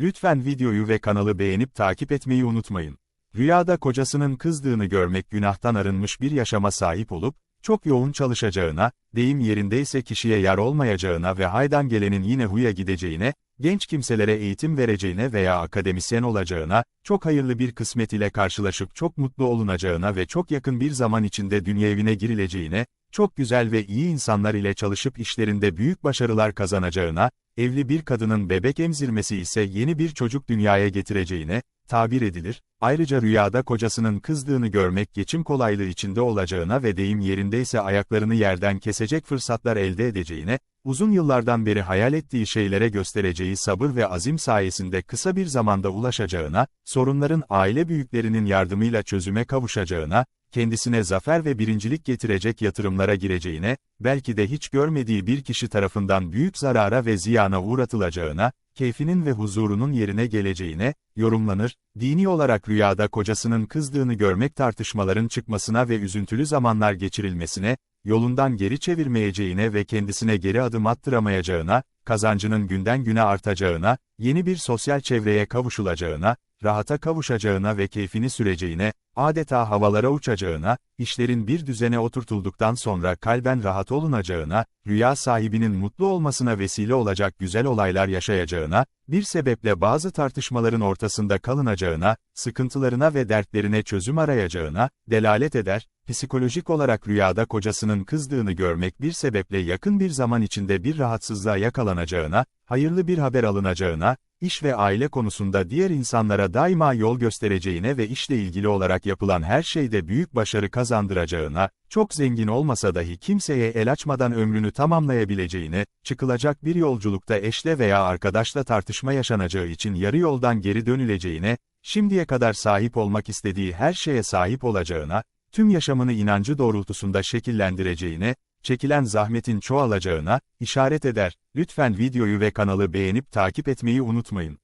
Lütfen videoyu ve kanalı beğenip takip etmeyi unutmayın. Rüyada kocasının kızdığını görmek günahtan arınmış bir yaşama sahip olup, çok yoğun çalışacağına, deyim yerindeyse kişiye yar olmayacağına ve haydan gelenin yine huya gideceğine, genç kimselere eğitim vereceğine veya akademisyen olacağına, çok hayırlı bir kısmet ile karşılaşıp çok mutlu olunacağına ve çok yakın bir zaman içinde dünya evine girileceğine, çok güzel ve iyi insanlar ile çalışıp işlerinde büyük başarılar kazanacağına, evli bir kadının bebek emzirmesi ise yeni bir çocuk dünyaya getireceğine, tabir edilir, ayrıca rüyada kocasının kızdığını görmek geçim kolaylığı içinde olacağına ve deyim yerindeyse ayaklarını yerden kesecek fırsatlar elde edeceğine, uzun yıllardan beri hayal ettiği şeylere göstereceği sabır ve azim sayesinde kısa bir zamanda ulaşacağına, sorunların aile büyüklerinin yardımıyla çözüme kavuşacağına, kendisine zafer ve birincilik getirecek yatırımlara gireceğine, belki de hiç görmediği bir kişi tarafından büyük zarara ve ziyana uğratılacağına, keyfinin ve huzurunun yerine geleceğine, yorumlanır, dini olarak rüyada kocasının kızdığını görmek tartışmaların çıkmasına ve üzüntülü zamanlar geçirilmesine, yolundan geri çevirmeyeceğine ve kendisine geri adım attıramayacağına, kazancının günden güne artacağına, yeni bir sosyal çevreye kavuşulacağına, rahata kavuşacağına ve keyfini süreceğine, adeta havalara uçacağına, işlerin bir düzene oturtulduktan sonra kalben rahat olunacağına, rüya sahibinin mutlu olmasına vesile olacak güzel olaylar yaşayacağına, bir sebeple bazı tartışmaların ortasında kalınacağına, sıkıntılarına ve dertlerine çözüm arayacağına, delalet eder, psikolojik olarak rüyada kocasının kızdığını görmek bir sebeple yakın bir zaman içinde bir rahatsızlığa yakalanacağına, hayırlı bir haber alınacağına, iş ve aile konusunda diğer insanlara daima yol göstereceğine ve işle ilgili olarak yapılan her şeyde büyük başarı kazandıracağına, çok zengin olmasa dahi kimseye el açmadan ömrünü tamamlayabileceğine, çıkılacak bir yolculukta eşle veya arkadaşla tartışma yaşanacağı için yarı yoldan geri dönüleceğine, şimdiye kadar sahip olmak istediği her şeye sahip olacağına, tüm yaşamını inancı doğrultusunda şekillendireceğine, çekilen zahmetin çoğalacağına, işaret eder. Lütfen videoyu ve kanalı beğenip takip etmeyi unutmayın.